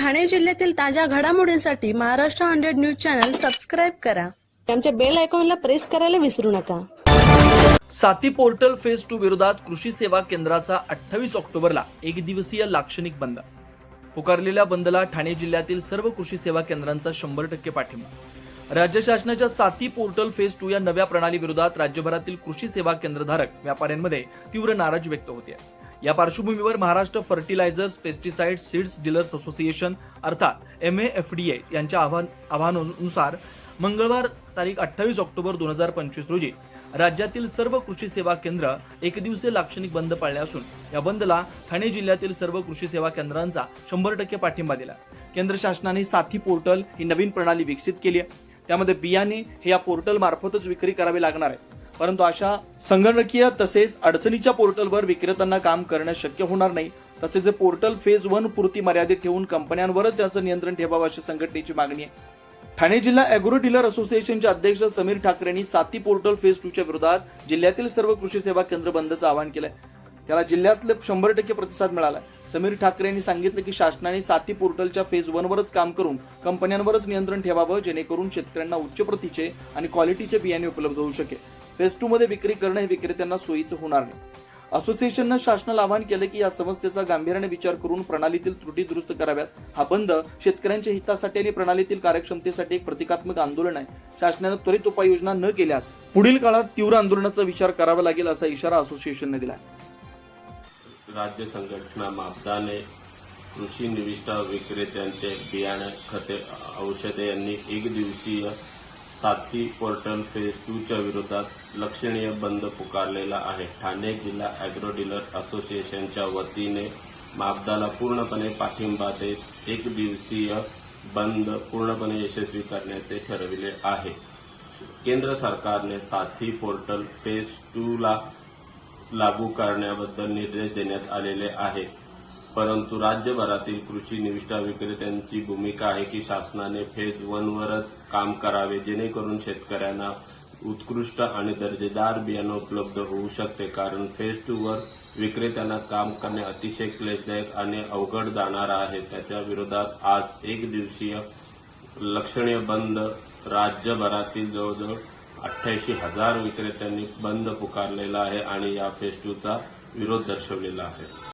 ठाणे जिल्ह्यातील ताज्या घडामोडींसाठी Maharashtra hundred news channel subscribe करा. आमच्या बेल आयकॉनला प्रेस करायला विसरू नका. साती पोर्टल फेज टू विरोधात कृषी सेवा केंद्राचा अठ्ठावीस ऑक्टोबरला एक दिवसीय लाक्षणिक बंद. पुकारलेल्या बंदला ठाणे जिल्ह्यातील सर्व कृषी सेवा केंद्रांचा शंभर टक्के पाठिंबा. राज्य शासनाच्या साती पोर्टल फेज टू या नव्या प्रणाली विरोधात राज्यभरातील कृषी सेवा केंद्रधारक व्यापाऱ्यांमध्ये तीव्र नाराजी व्यक्त होते या पार्श्वभूमीवर Maharashtra fertilizers pesticide seeds dealers association अर्थात एम एफडीए यांच्या आव्हान आव्हानानुसार मंगळवार तारीख अठ्ठावीस ऑक्टोबर दोन हजार पंचवीस रोजी राज्यातील सर्व कृषी सेवा केंद्र एक दिवसीय लाक्षणिक बंद पाळले असून या बंदला ठाणे जिल्ह्यातील सर्व कृषी सेवा केंद्रांचा शंभर टक्के पाठिंबा दिला. केंद्र शासनाने साथी पोर्टल ही नवीन प्रणाली विकसित केली आहे. त्यामध्ये बियाणे हे या पोर्टल मार्फतच विक्री करावी लागणार आहे. परंतु अशा संगणकीय तसेच अडचणीच्या पोर्टलवर विक्रेत्यांना काम करणं शक्य होणार नाही. तसेच हे पोर्टल फेज वन पुरती मर्यादित ठेवून कंपन्यांवरच त्याचं नियंत्रण ठेवावं अशी संघटनेची मागणी आहे. ठाणे जिल्हा अॅग्रो डीलर असोसिएशनचे अध्यक्ष समीर ठाकरेंनी साती पोर्टल फेज टूच्या विरोधात जिल्ह्यातील सर्व कृषी सेवा केंद्र बंदचं आवाहन केलंय. त्याला जिल्ह्यातले शंभर टक्के प्रतिसाद मिळालाय. समीर ठाकरे यांनी सांगितलं की शासनाने साती पोर्टलच्या फेज वन वरच काम करून कंपन्यांवरच नियंत्रण ठेवावं जेणेकरून शेतकऱ्यांना उच्च प्रतीचे आणि क्वालिटीचे बियाणे उपलब्ध होऊ शकेल. फेज टू मध्ये विक्री करणं हे विक्रेत्यांना सोयीचं होणार नाही. असोसिएशननं शासनाला आवाहन केलं की या समस्येचा गांभीर्याने विचार करून प्रणालीतील त्रुटी दुरुस्त कराव्यात. हा बंद शेतकऱ्यांच्या हितासाठी आणि प्रणालीतील कार्यक्षमतेसाठी एक प्रतिकात्मक आंदोलन आहे. शासनानं त्वरित उपाययोजना न केल्यास पुढील काळात तीव्र आंदोलनाचा विचार करावा लागेल असा इशारा असोसिएशनने दिला राज्य संघटना मापदाने कृषी निविष्ठा विक्रेत्यांचे बियाणे खते औषधे यांनी एक दिवसीय साथी पोर्टल फेज टूच्या विरोधात लक्षणीय बंद पुकारलेला आहे. ठाणे जिल्हा अॅग्रो डीलर असोसिएशनच्या वतीने मापदाला पूर्णपणे पाठिंबा देत एक दिवसीय बंद पूर्णपणे यशस्वी करण्याचे ठरविले आहे. केंद्र सरकारने साथी पोर्टल फेज टूला लागू करण्याबद्दल निर्देश देण्यात आलेले आहे. परंतु राज्यभरातील कृषी निविष्ठा विक्रेत्यांची भूमिका आहे की शासनाने फेज वनवरच काम करावे जेणेकरून शेतकऱ्यांना उत्कृष्ट आणि दर्जेदार बियाणं उपलब्ध होऊ शकते. कारण फेज टू वर विक्रेत्यांना काम करणे अतिशय क्लेशदायक आणि अवघड जाणार आहे. त्याच्या विरोधात आज एक दिवसीय लक्षणीय बंद राज्यभरातील जवळजवळ अठ्ठ्याऐंशी हजार विक्रेत्यांनी बंद पुकारलेला आहे आणि या फेज टूचा विरोध दर्शवलेला आहे.